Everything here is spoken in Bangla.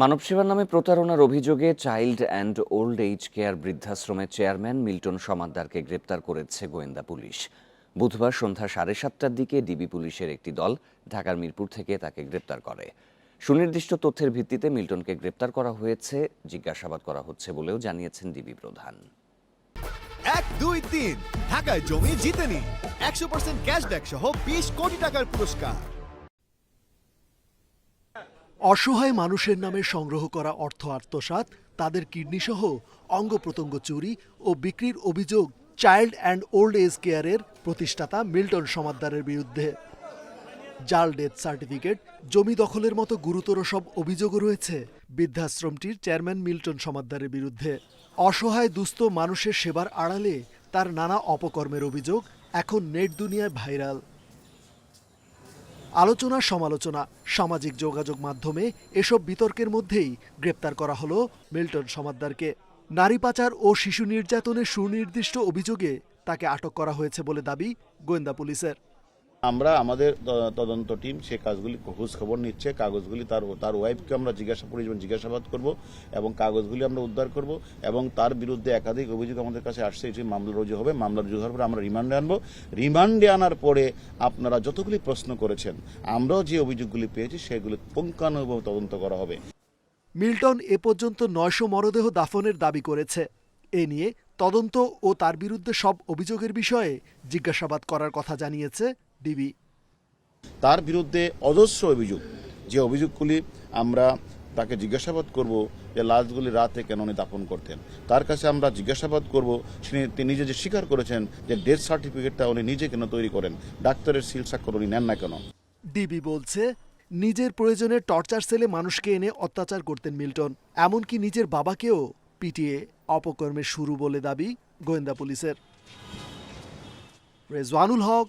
মানব সেবার নামে প্রতারণার অভিযোগে child and old age care বৃদ্ধাশ্রমের chairman Milton সমাদ্দারকে গ্রেপ্তার করেছে গোয়েন্দা পুলিশ। বুধবার সন্ধ্যা সাড়ে সাতটার দিকে ডিবি পুলিশের একটি দল ঢাকার মিরপুর থেকে তাকে গ্রেপ্তার করে। সুনির্দিষ্ট তথ্যের ভিত্তিতে মিল্টনকে গ্রেপ্তার করা হয়েছে, জিজ্ঞাসাবাদ করা হচ্ছে বলেও জানিয়েছেন ডিবি প্রধান। এক, দুই, তিন। ঢাকায় জমি জিতে নিন একশো পার্সেন্ট ক্যাশব্যাক সহ বিশ কোটি টাকার পুরস্কার। অসহায় মানুষের নামে সংগ্রহ করা অর্থ আত্মসাৎ, তাদের কিডনি সহ অঙ্গ প্রত্যঙ্গ চুরি ও বিক্রির অভিযোগ চাইল্ড অ্যান্ড ওল্ড এজ কেয়ারের প্রতিষ্ঠাতা মিল্টন সমাদ্দারের বিরুদ্ধে। জাল ডেথ সার্টিফিকেট, জমি দখলের মতো গুরুতর সব অভিযোগও রয়েছে বৃদ্ধাশ্রমটির চেয়ারম্যান মিল্টন সমাদ্দারের বিরুদ্ধে। অসহায় দুস্থ মানুষের সেবার আড়ালে তার নানা অপকর্মের অভিযোগ এখন নেট দুনিয়ায় ভাইরাল। আলোচনা সমালোচনা, সামাজিক যোগাযোগ মাধ্যমে এসব বিতর্কের মধ্যেই গ্রেপ্তার করা হলো মিল্টন সমাদ্দারকে। নারী পাচার ও শিশু নির্যাতনের সুনির্দিষ্ট অভিযোগে তাকে আটক করা হয়েছে বলে দাবি গোয়েন্দা পুলিশের। আমরা আমাদের তদন্ত টিম সে কাজগুলি খোঁজ খবর নিচ্ছে, কাগজগুলি তার তার ওয়াইফকে আমরা জিজ্ঞাসা করি জিজ্ঞাসাবাদ করব এবং কাগজগুলি আমরা উদ্ধার করব এবং তার বিরুদ্ধে একাধিক অভিযোগ আমাদের কাছে আসছে যে মামলা রুজু হবে, মামলা রুজু হওয়ার পরে আমরা রিমান্ডে আনব। রিমান্ডে আনার পরে আপনারা যতগুলি প্রশ্ন করেছেন, আমরাও যে অভিযোগগুলি পেয়েছি সেগুলি পুঙ্খানুভাবে তদন্ত করা হবে। মিল্টন এ পর্যন্ত নয়শো মরদেহ দাফনের দাবি করেছে। এ নিয়ে তদন্ত ও তার বিরুদ্ধে সব অভিযোগের বিষয়ে জিজ্ঞাসাবাদ করার কথা জানিয়েছে ডিবি। তার বিরুদ্ধে অজস্র অভিযোগ। যে অভিযোগগুলি আমরা তাকে জিজ্ঞাসাবাদ করব যে লাশগুলি রাতে কেন উনি দাপন করতেন। তার কাছে আমরা জিজ্ঞাসাবাদ করব তিনি নিজে যে স্বীকার করেছেন যে ডেথ সার্টিফিকেটটা উনি নিজে কেন তৈরি করেন ডাক্তারের সিল স্বাক্ষর উনি নেন না কেন? ডিবি বলছে নিজের প্রয়োজনে টর্চার সেলে মানুষকে এনে অত্যাচার করতেন মিল্টন এমনকি নিজের বাবাকেও পিটিয়ে অপকর্মের শুরু বলে দাবি গোয়েন্দা পুলিশের। Rezwanul Haque